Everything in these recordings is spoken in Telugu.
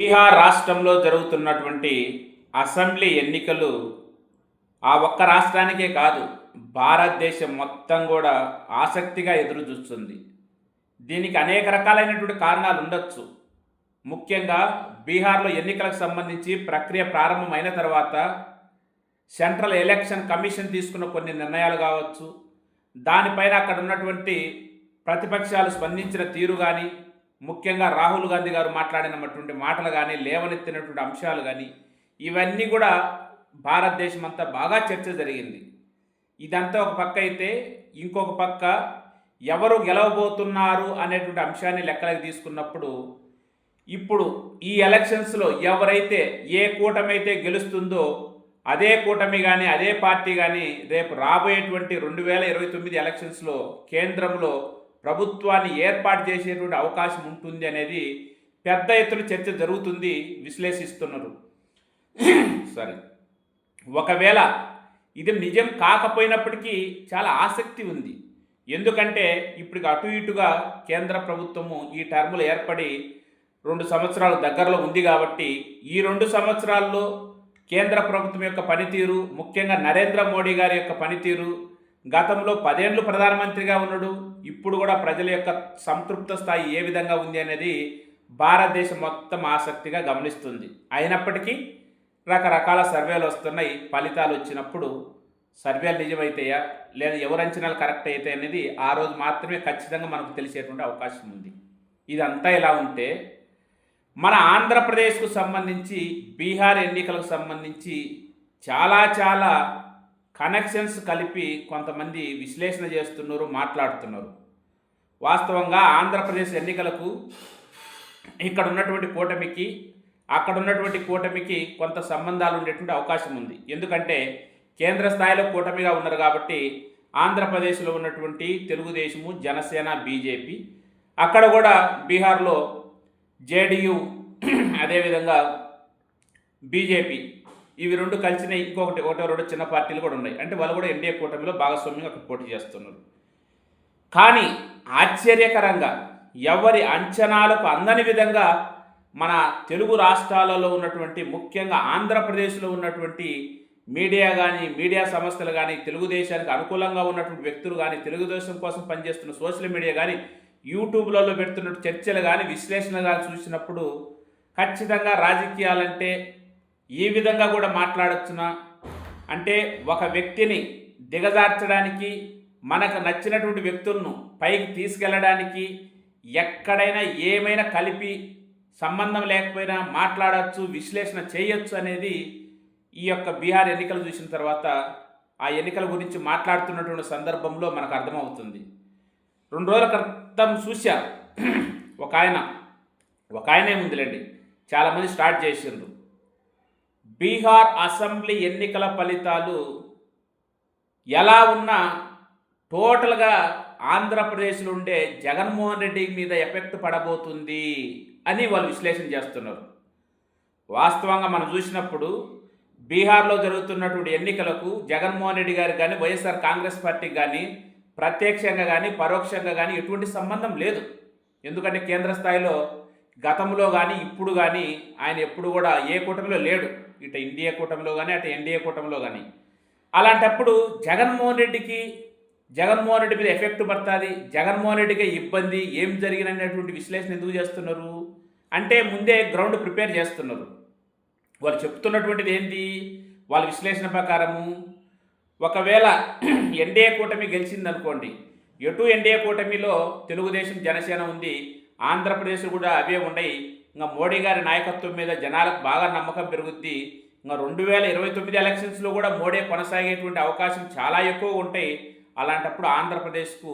బీహార్ రాష్ట్రంలో జరుగుతున్నటువంటి అసెంబ్లీ ఎన్నికలు ఆ ఒక్క రాష్ట్రానికే కాదు భారతదేశం మొత్తం కూడా ఆసక్తిగా ఎదురు చూస్తుంది దీనికి అనేక రకాలైనటువంటి కారణాలు ఉండొచ్చు. ముఖ్యంగా బీహార్లో ఎన్నికలకు సంబంధించి ప్రక్రియ ప్రారంభమైన తర్వాత సెంట్రల్ ఎలక్షన్ కమిషన్ తీసుకున్న కొన్ని నిర్ణయాలు కావచ్చు. దానిపైన అక్కడ ఉన్నటువంటి ప్రతిపక్షాలు స్పందించిన తీరు కానీ ముఖ్యంగా రాహుల్ గాంధీ గారు మాట్లాడినటువంటి మాటలు కానీ లేవనెత్తినటువంటి అంశాలు కానీ ఇవన్నీ కూడా భారతదేశం అంతా బాగా చర్చ జరిగింది. ఇదంతా ఒక పక్క అయితే ఇంకొక పక్క ఎవరు గెలవబోతున్నారు అనేటువంటి అంశాన్ని లెక్కలకు తీసుకున్నప్పుడు ఇప్పుడు ఈ ఎలక్షన్స్లో ఎవరైతే ఏ కూటమైతే గెలుస్తుందో అదే కూటమి కానీ అదే పార్టీ కానీ రేపు రాబోయేటువంటి రెండు వేల ఇరవై తొమ్మిది ఎలక్షన్స్లో కేంద్రంలో ప్రభుత్వాన్ని ఏర్పాటు చేసేటువంటి అవకాశం ఉంటుంది అనేది పెద్ద ఎత్తున చర్చ జరుగుతుంది విశ్లేషిస్తున్నారు. సారీ ఒకవేళ ఇది నిజం కాకపోయినప్పటికీ చాలా ఆసక్తి ఉంది. ఎందుకంటే ఇప్పుడు అటు ఇటుగా కేంద్ర ప్రభుత్వము ఈ టర్ములు ఏర్పడి రెండు సంవత్సరాలు దగ్గరలో ఉంది కాబట్టి ఈ రెండు సంవత్సరాల్లో కేంద్ర ప్రభుత్వం యొక్క పనితీరు ముఖ్యంగా నరేంద్ర మోడీ గారి యొక్క పనితీరు గతంలో పదేళ్ళు ప్రధానమంత్రిగా ఉన్నాడు ఇప్పుడు కూడా ప్రజల యొక్క సంతృప్త స్థాయి ఏ విధంగా ఉంది అనేది భారతదేశం మొత్తం ఆసక్తిగా గమనిస్తుంది. అయినప్పటికీ రకరకాల సర్వేలు వస్తున్నాయి ఫలితాలు వచ్చినప్పుడు సర్వేలు నిజమైతాయా లేదా ఎవరు అంచనాలు కరెక్ట్ అయితే అనేది ఆ రోజు మాత్రమే ఖచ్చితంగా మనకు తెలిసేటువంటి అవకాశం ఉంది. ఇదంతా ఇలా ఉంటే మన ఆంధ్రప్రదేశ్కు సంబంధించి బీహార్ ఎన్నికలకు సంబంధించి చాలా చాలా కనెక్షన్స్ కలిపి కొంతమంది విశ్లేషణ చేస్తున్నారు మాట్లాడుతున్నారు. వాస్తవంగా ఆంధ్రప్రదేశ్ ఎన్నికలకు ఇక్కడ ఉన్నటువంటి కూటమికి అక్కడ ఉన్నటువంటి కూటమికి కొంత సంబంధాలు ఉండేటువంటి అవకాశం ఉంది. ఎందుకంటే కేంద్ర స్థాయిలో కూటమిగా ఉన్నారు కాబట్టి ఆంధ్రప్రదేశ్లో ఉన్నటువంటి తెలుగుదేశము జనసేన బీజేపీ అక్కడ కూడా బీహార్లో జేడియు అదేవిధంగా బీజేపీ ఇవి రెండు కలిసిన ఇంకొకటి ఒకటో రెండు చిన్న పార్టీలు కూడా ఉన్నాయి. అంటే వాళ్ళు కూడా ఎన్డీఏ కూటమిలో భాగస్వామ్యంగా అక్కడ పోటీ చేస్తున్నారు. కానీ ఆశ్చర్యకరంగా ఎవరి అంచనాలకు అందని విధంగా మన తెలుగు రాష్ట్రాలలో ఉన్నటువంటి ముఖ్యంగా ఆంధ్రప్రదేశ్లో ఉన్నటువంటి మీడియా కానీ మీడియా సంస్థలు కానీ తెలుగుదేశానికి అనుకూలంగా ఉన్నటువంటి వ్యక్తులు కానీ తెలుగుదేశం కోసం పనిచేస్తున్న సోషల్ మీడియా కానీ యూట్యూబ్లలో పెడుతున్న చర్చలు కానీ విశ్లేషణ కానీ చూసినప్పుడు ఖచ్చితంగా రాజకీయాలంటే ఈ విధంగా కూడా మాట్లాడచ్చునా? అంటే ఒక వ్యక్తిని దిగజార్చడానికి మనకు నచ్చినటువంటి వ్యక్తులను పైకి తీసుకెళ్ళడానికి ఎక్కడైనా ఏమైనా కలిపి సంబంధం లేకపోయినా మాట్లాడచ్చు విశ్లేషణ చేయొచ్చు అనేది ఈ యొక్క బీహార్ ఎన్నికలు చూసిన తర్వాత ఆ ఎన్నికల గురించి మాట్లాడుతున్నటువంటి సందర్భంలో మనకు అర్థమవుతుంది. రెండు రోజుల క్రితం చూశారు ఒక ఆయన ఒక ఆయనే ఉందిలేండి చాలామంది స్టార్ట్ చేసిండ్రు. బీహార్ అసెంబ్లీ ఎన్నికల ఫలితాలు ఎలా ఉన్నా టోటల్గా ఆంధ్రప్రదేశ్లో ఉండే జగన్మోహన్ రెడ్డి మీద ఎఫెక్ట్ పడబోతుంది అని వాళ్ళు విశ్లేషణ చేస్తున్నారు. వాస్తవంగా మనం చూసినప్పుడు బీహార్లో జరుగుతున్నటువంటి ఎన్నికలకు జగన్మోహన్ రెడ్డి గారికి కానీ వైఎస్ఆర్ కాంగ్రెస్ పార్టీకి కానీ ప్రత్యక్షంగా కానీ పరోక్షంగా కానీ ఎటువంటి సంబంధం లేదు. ఎందుకంటే కేంద్ర స్థాయిలో గతంలో కానీ ఇప్పుడు కానీ ఆయన ఎప్పుడు కూడా ఏ కూటమిలో లేడు. ఇటు ఇండియా కూటమిలో కానీ అటు ఎన్డీఏ కూటమిలో కానీ అలాంటప్పుడు జగన్మోహన్ రెడ్డికి జగన్మోహన్ రెడ్డి మీద ఎఫెక్ట్ పడుతుంది జగన్మోహన్ రెడ్డికి ఇబ్బంది ఏం జరిగినటువంటి విశ్లేషణ ఎందుకు చేస్తున్నారు? అంటే ముందే గ్రౌండ్ ప్రిపేర్ చేస్తున్నారు. వాళ్ళు చెప్తున్నటువంటిది ఏంటి? వాళ్ళ విశ్లేషణ ప్రకారము ఒకవేళ ఎన్డీఏ కూటమి గెలిచిందనుకోండి ఎటు ఎన్డీఏ కూటమిలో తెలుగుదేశం జనసేన ఉంది ఆంధ్రప్రదేశ్ కూడా అవే ఉన్నాయి ఇంకా మోడీ గారి నాయకత్వం మీద జనాలకు బాగా నమ్మకం పెరుగుద్ది. ఇంకా రెండు వేల ఇరవై తొమ్మిది ఎలక్షన్స్లో కూడా మోడీ కొనసాగేటువంటి అవకాశం చాలా ఎక్కువ ఉంటాయి. అలాంటప్పుడు ఆంధ్రప్రదేశ్కు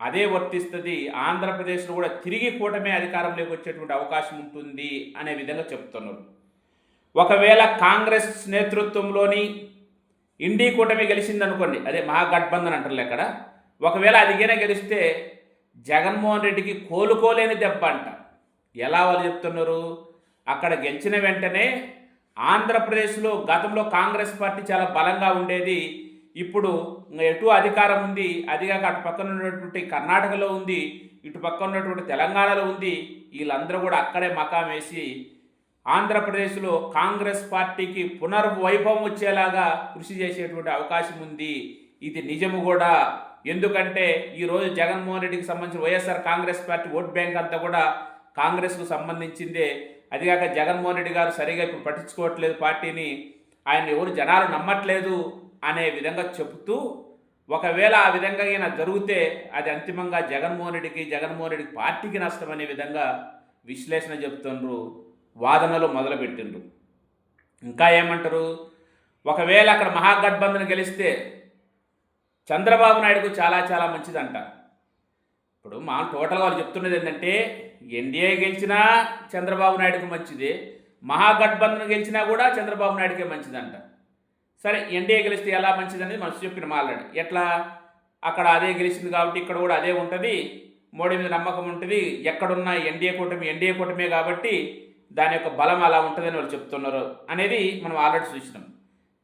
అదే వర్తిస్తుంది. ఆంధ్రప్రదేశ్లో కూడా తిరిగి కూటమే అధికారంలోకి వచ్చేటువంటి అవకాశం ఉంటుంది అనే విధంగా చెప్తున్నారు. ఒకవేళ కాంగ్రెస్ నేతృత్వంలోని ఇండీ కూటమి గెలిచిందనుకోండి అదే మహాగఠబంధన్ అంటారు అక్కడ ఒకవేళ అదిగైనా గెలిస్తే జగన్మోహన్ రెడ్డికి కోలుకోలేని దెబ్బ అంట. ఎలా వాళ్ళు చెప్తున్నారు? అక్కడ గెలిచిన వెంటనే ఆంధ్రప్రదేశ్లో గతంలో కాంగ్రెస్ పార్టీ చాలా బలంగా ఉండేది. ఇప్పుడు ఎటు అధికారం ఉంది? అదిగాక అటు పక్కన ఉన్నటువంటి కర్ణాటకలో ఉంది. ఇటు పక్కన ఉన్నటువంటి తెలంగాణలో ఉంది. వీళ్ళందరూ కూడా అక్కడే మకాం వేసి ఆంధ్రప్రదేశ్లో కాంగ్రెస్ పార్టీకి పునర్వైభవం వచ్చేలాగా కృషి చేసేటువంటి అవకాశం ఉంది. ఇది నిజము కూడా. ఎందుకంటే ఈరోజు జగన్మోహన్ రెడ్డికి సంబంధించిన YSR Congress party vote bank అంతా కూడా కాంగ్రెస్కు సంబంధించిందే. అదిగాక జగన్మోహన్ రెడ్డి గారు సరిగా ఇప్పుడు పట్టించుకోవట్లేదు పార్టీని. ఆయన ఎవరు జనాలు నమ్మట్లేదు అనే విధంగా చెబుతూ ఒకవేళ ఆ విధంగా ఈయన జరిగితే అది అంతిమంగా జగన్మోహన్ రెడ్డికి జగన్మోహన్ రెడ్డికి పార్టీకి నష్టం అనే విధంగా విశ్లేషణ చెప్తుండ్రు వాదనలు మొదలుపెట్టిండ్రు. ఇంకా ఏమంటారు? ఒకవేళ అక్కడ మహాగఠబంధన్ గెలిస్తే చంద్రబాబు నాయుడుకు చాలా చాలా మంచిదంట. ఇప్పుడు మా టోటల్గా వాళ్ళు చెప్తున్నది ఏంటంటే ఎన్డీఏ గెలిచినా చంద్రబాబు నాయుడుకు మంచిది మహాగఠబంధన్ గెలిచినా కూడా చంద్రబాబు నాయుడుకే మంచిదంట. సరే ఎన్డీఏ గెలిస్తే ఎలా మంచిది అనేది మనం చెప్పిన మాట్లాడి ఎట్లా? అక్కడ అదే గెలిచింది కాబట్టి ఇక్కడ కూడా అదే ఉంటుంది మోడీ మీద నమ్మకం ఉంటుంది ఎక్కడున్నా ఎన్డీఏ కూటమి ఎన్డీఏ కూటమే కాబట్టి దాని యొక్క బలం అలా ఉంటుందని వాళ్ళు చెప్తున్నారు అనేది మనం ఆల్రెడీ చూసినాం.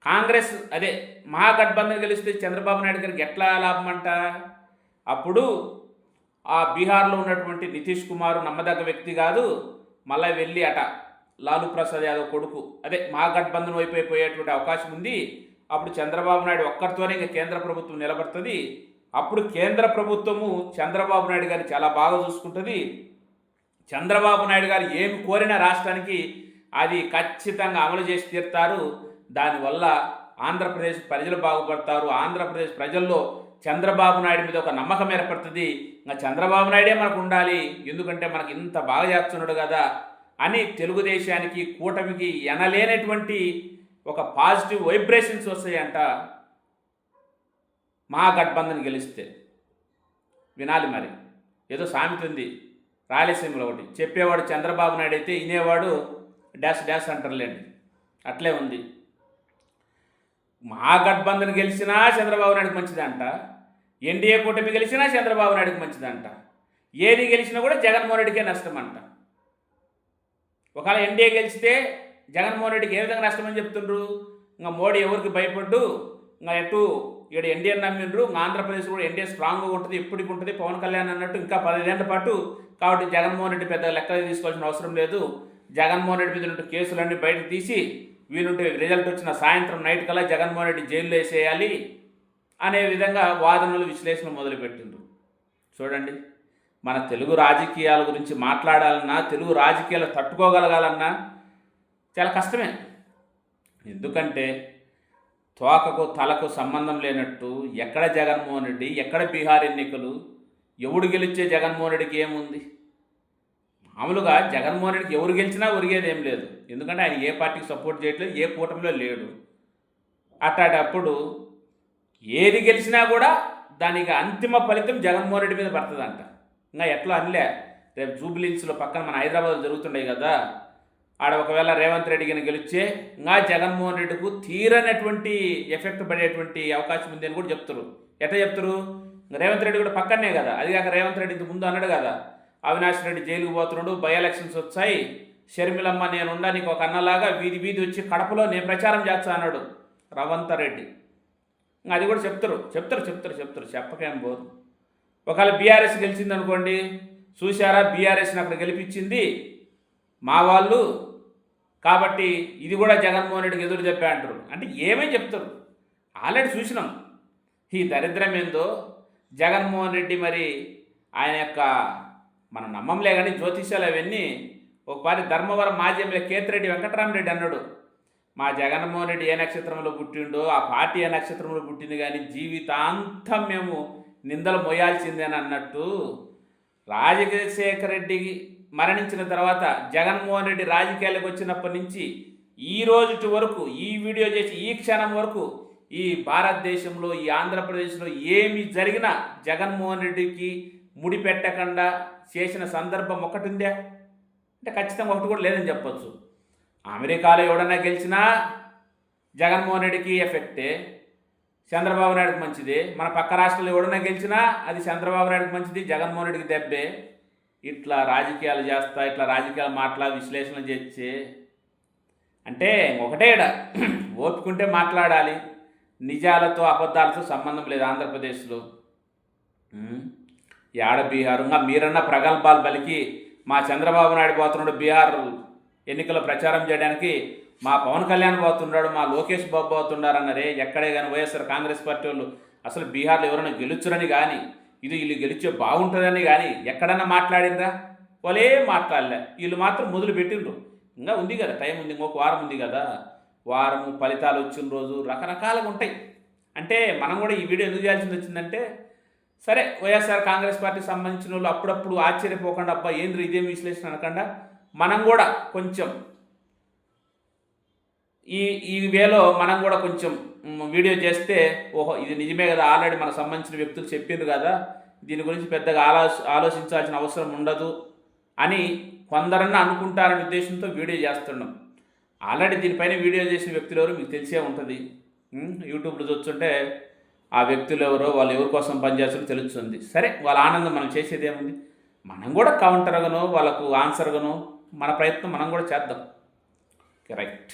కాంగ్రెస్ అదే మహాగఠబంధన్ గెలిస్తే చంద్రబాబు నాయుడు గారికి ఎట్లా లాభం అంట అప్పుడు ఆ బీహార్లో ఉన్నటువంటి నితీష్ కుమార్ నమ్మదగ్గ వ్యక్తి కాదు మళ్ళీ వెళ్ళి అట లాలూ ప్రసాద్ యాదవ్ కొడుకు. అదే మహాగఠబంధన్ వైపు అయిపోయేటువంటి అవకాశం ఉంది. అప్పుడు చంద్రబాబు నాయుడు ఒక్కరితోనే ఇంకా కేంద్ర ప్రభుత్వం నిలబడుతుంది. అప్పుడు కేంద్ర ప్రభుత్వము చంద్రబాబు నాయుడు గారిని చాలా బాగా చూసుకుంటుంది. చంద్రబాబు నాయుడు గారు ఏమి కోరిన రాష్ట్రానికి అది ఖచ్చితంగా అమలు చేసి తీరుతారు. దానివల్ల ఆంధ్రప్రదేశ్ ప్రజలు బాగుపడతారు. ఆంధ్రప్రదేశ్ ప్రజల్లో చంద్రబాబు నాయుడు మీద ఒక నమ్మకం ఏర్పడుతుంది. ఇంకా చంద్రబాబు నాయుడే మనకు ఉండాలి. ఎందుకంటే మనకి ఇంత బాగా చేస్తున్నాడు కదా అని తెలుగుదేశానికి కూటమికి ఎనలేనటువంటి ఒక పాజిటివ్ వైబ్రేషన్స్ వస్తాయంట మహాగఠబంధన్ గెలిస్తే. వినాలి మరి. ఏదో సామెత ఉంది. రాయలసీమలో ఒకటి. చెప్పేవాడు చంద్రబాబు నాయుడు అయితే వినేవాడు డాష్ డాష్ అంటారులేండి. అట్లే ఉంది. మహాగఠబంధన్ గెలిచినా చంద్రబాబు నాయుడు మంచిదంట. ఎన్డీఏ కూటమి గెలిచినా చంద్రబాబు నాయుడుకి మంచిదంట. ఏది గెలిచినా కూడా జగన్మోహన్ రెడ్డికే నష్టం అంట ఒకవేళ ఎన్డీఏ గెలిస్తే జగన్మోహన్ రెడ్డికి ఏ విధంగా నష్టమని చెప్తుండ్రు? ఇంకా మోడీ ఎవరికి భయపడ్డు? ఇంకా ఎటు ఇక్కడ ఎన్డీఏ నమ్మిండ్రు? ఇంకా ఆంధ్రప్రదేశ్ కూడా ఎన్డీఏ స్ట్రాంగ్గా ఉంటుంది ఎప్పటికి ఉంటుంది పవన్ కళ్యాణ్ అన్నట్టు ఇంకా పదిహేనుల పాటు కాబట్టి జగన్మోహన్ రెడ్డి పెద్ద లెక్కలు తీసుకోవాల్సిన అవసరం లేదు. జగన్మోహన్ రెడ్డి మీద ఉన్న కేసులన్నీ బయటకు తీసి వీలుంటే రిజల్ట్ వచ్చిన సాయంత్రం నైట్ కల్లా జగన్మోహన్ రెడ్డి జైల్లో వేసేయాలి. అనే విధంగా వాదనలు విశ్లేషణ మొదలుపెట్టిండ్రు. చూడండి మన తెలుగు రాజకీయాల గురించి మాట్లాడాలన్నా తెలుగు రాజకీయాలు తట్టుకోగలగాలన్నా చాలా కష్టమే. ఎందుకంటే తోకకు తలకు సంబంధం లేనట్టు ఎక్కడ జగన్మోహన్ రెడ్డి ఎక్కడ బీహార్ ఎన్నికలు ఎవడు గెలిచే జగన్మోహన్ రెడ్డికి ఏముంది? మామూలుగా జగన్మోహన్ రెడ్డికి ఎవరు గెలిచినా ఒరిగేది ఏం లేదు. ఎందుకంటే ఆయన ఏ పార్టీకి సపోర్ట్ చేయట్లేదు ఏ కూటమిలో లేడు. అట్లాంటప్పుడు ఏది గెలిచినా కూడా దానికి అంతిమ ఫలితం జగన్మోహన్ రెడ్డి మీద పడుతుందంట. ఇంకా ఎట్లా అనలే. రేపు జూబ్లీహిల్స్లో పక్కన మన హైదరాబాద్లో జరుగుతుండే కదా. ఆడ ఒకవేళ రేవంత్ రెడ్డి కింద గెలిస్తే ఇంకా జగన్మోహన్ రెడ్డికి తీరనటువంటి ఎఫెక్ట్ పడేటువంటి అవకాశం ఉంది అని కూడా చెప్తారు ఎట్లా చెప్తారు రేవంత్ రెడ్డి కూడా పక్కనే కదా. అది కాక రేవంత్ రెడ్డి ఇంత ముందు అన్నాడు కదా. అవినాష్ రెడ్డి జైలుకు పోతున్నాడు బై ఎలక్షన్స్ వచ్చాయి. షర్మిలమ్మ నేనుండా నీకు ఒక అన్నలాగా వీధి వీధి వచ్చి కడపలో నేను ప్రచారం చేస్తా అన్నాడు రవంత రెడ్డి అది కూడా చెప్తారు చెప్తారు చెప్తారు చెప్తారు. చెప్పకేం పోదు. ఒకవేళ బీఆర్ఎస్ గెలిచింది అనుకోండి చూశారా బీఆర్ఎస్ని అక్కడ గెలిపించింది? మా వాళ్ళు. కాబట్టి ఇది కూడా జగన్మోహన్ రెడ్డికి ఎదురు చెప్పా అంటారు. అంటే ఏమై చెప్తారు. ఆల్రెడీ చూసినాం. ఈ దరిద్రం ఏందో? జగన్మోహన్ రెడ్డి మరి ఆయన యొక్క మనం నమ్మంలే కానీ జ్యోతిష్యాలు అవన్నీ ఒకసారి ధర్మవరం మాజీ ఎమ్మెల్యే కేతిరెడ్డి వెంకటరామరెడ్డి అన్నాడు. మా జగన్మోహన్ రెడ్డి ఏ నక్షత్రంలో పుట్టిండో ఆ పార్టీ ఏ నక్షత్రంలో పుట్టింది కానీ జీవితాంతం మేము నిందలు మోయాల్సిందే అన్నట్టు రాజశేఖర రెడ్డి మరణించిన తర్వాత జగన్మోహన్ రెడ్డి రాజకీయాలకు వచ్చినప్పటి నుంచి ఈ రోజుటి వరకు ఈ వీడియో చేసి ఈ క్షణం వరకు ఈ భారతదేశంలో ఈ ఆంధ్రప్రదేశ్లో ఏమి జరిగినా జగన్మోహన్ రెడ్డికి ముడి పెట్టకుండా చేసిన సందర్భం ఒకటి ఉందా అంటే ఖచ్చితంగా ఒకటి కూడా లేదని చెప్పొచ్చు. అమెరికాలో ఎవడన్నా గెలిచినా జగన్మోహన్ రెడ్డికి ఎఫెక్టే చంద్రబాబు నాయుడుకి మంచిది. మన పక్క రాష్ట్రంలో ఎవడన్నా గెలిచినా అది చంద్రబాబు నాయుడుకి మంచిది జగన్మోహన్ రెడ్డికి దెబ్బే. ఇట్లా రాజకీయాలు చేస్తా ఇట్లా రాజకీయాలు మాట్లా విశ్లేషణ చేసి అంటే ఒకటేడ ఓపుకుంటే మాట్లాడాలి. నిజాలతో అబద్ధాలతో సంబంధం లేదు ఆంధ్రప్రదేశ్లో. ఉమ్, యాడ బీహార్ ఇంకా మీరన్న ప్రగల్భాలు పలికి మా చంద్రబాబు నాయుడు పోతున్నాడు బీహార్ ఎన్నికల ప్రచారం చేయడానికి మా పవన్ కళ్యాణ్ పోతున్నాడు మా లోకేష్ బాబు పోతున్నారన్నారే ఎక్కడే కానీ వైఎస్ఆర్ కాంగ్రెస్ పార్టీ వాళ్ళు అసలు బీహార్లో ఎవరైనా గెలుచురని కానీ ఇది వీళ్ళు గెలిచే బాగుంటుందని కానీ ఎక్కడన్నా మాట్లాడిందా వాళ్ళే మాట్లాడలే. వీళ్ళు మాత్రం మొదలు పెట్టిండ్రు. ఇంకా ఉంది కదా టైం ఉంది ఇంకొక వారం ఉంది కదా. వారము ఫలితాలు వచ్చిన రోజు రకరకాలుగా ఉంటాయి. అంటే మనం కూడా ఈ వీడియో ఎందుకు చేయాల్సింది వచ్చిందంటే సరే వైఎస్ఆర్ కాంగ్రెస్ పార్టీకి సంబంధించిన వాళ్ళు అప్పుడప్పుడు ఆశ్చర్యపోకుండా అబ్బా ఏంద్ర ఇదేం విశ్లేషణ? అనకుండా మనం కూడా కొంచెం ఈ ఈ వేలో మనం కూడా కొంచెం వీడియో చేస్తే ఓహో ఇది నిజమే కదా ఆల్రెడీ మనకు సంబంధించిన వ్యక్తులు చెప్పిండ్రు కదా దీని గురించి పెద్దగా ఆలో ఆలోచించాల్సిన అవసరం ఉండదు అని కొందరన్నా అనుకుంటారనే ఉద్దేశంతో వీడియో చేస్తున్నాం. ఆల్రెడీ దీనిపైన వీడియో చేసిన వ్యక్తులు ఎవరు? మీకు తెలిసే ఉంటుంది. యూట్యూబ్లో చూస్తుంటే ఆ వ్యక్తులు ఎవరో వాళ్ళు ఎవరి కోసం పనిచేస్తారో తెలుస్తుంది. సరే వాళ్ళ ఆనందం మనం చేసేది ఏముంది? మనం కూడా కౌంటర్గానో వాళ్ళకు ఆన్సర్గానో మన ప్రయత్నం మనం కూడా చేద్దాం. రైట్